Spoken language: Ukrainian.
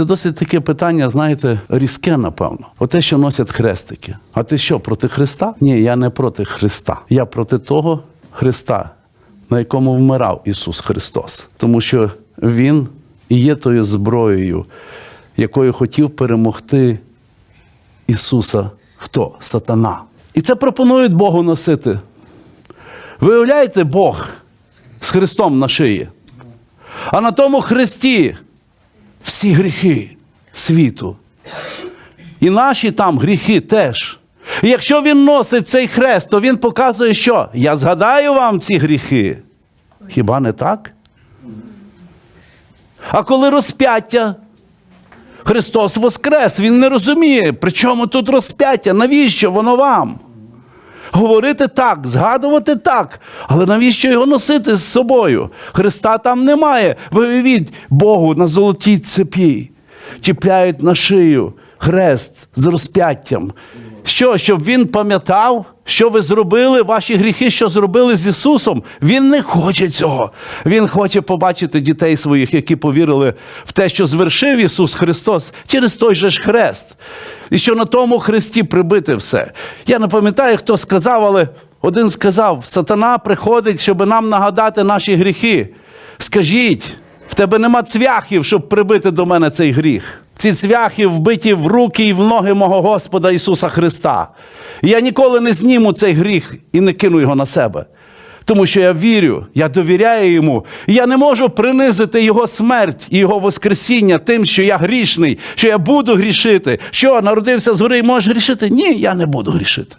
Це досить таке питання, знаєте, різке, напевно. Оте, що носять хрестики. А ти що, проти Христа? Ні, я не проти Христа. Я проти того Христа, на якому вмирав Ісус Христос. Тому що Він є тою зброєю, якою хотів перемогти Ісуса. Хто? Сатана. І це пропонують Богу носити. Виявляєте, Бог з Христом на шиї. А на тому Христі всі гріхи світу. І наші там гріхи теж. І якщо він носить цей хрест, то він показує, що я згадаю вам ці гріхи. Хіба не так? А коли розп'яття, Христос Воскрес, Він не розуміє, при чому тут розп'яття? Навіщо воно вам? Говорити так, згадувати так, але навіщо його носити з собою? Христа там немає. Ви уявіть, Богу на золотій цепі чіпляють на шию хрест з розп'яттям. Що, щоб він пам'ятав, що ви зробили, ваші гріхи, що зробили з Ісусом? Він не хоче цього. Він хоче побачити дітей своїх, які повірили в те, що звершив Ісус Христос через той же ж хрест. І що на тому хресті прибити все. Я не пам'ятаю, хто сказав, але один сказав: Сатана приходить, щоб нам нагадати наші гріхи. Скажіть, в тебе нема цвяхів, щоб прибити до мене цей гріх. Ці цвяхи вбиті в руки і в ноги мого Господа Ісуса Христа. Я ніколи не зніму цей гріх і не кину його на себе. Тому що я вірю, я довіряю йому. І я не можу принизити його смерть і його воскресіння тим, що я грішний, що я буду грішити. Що народився згори і можеш грішити? Ні, я не буду грішити.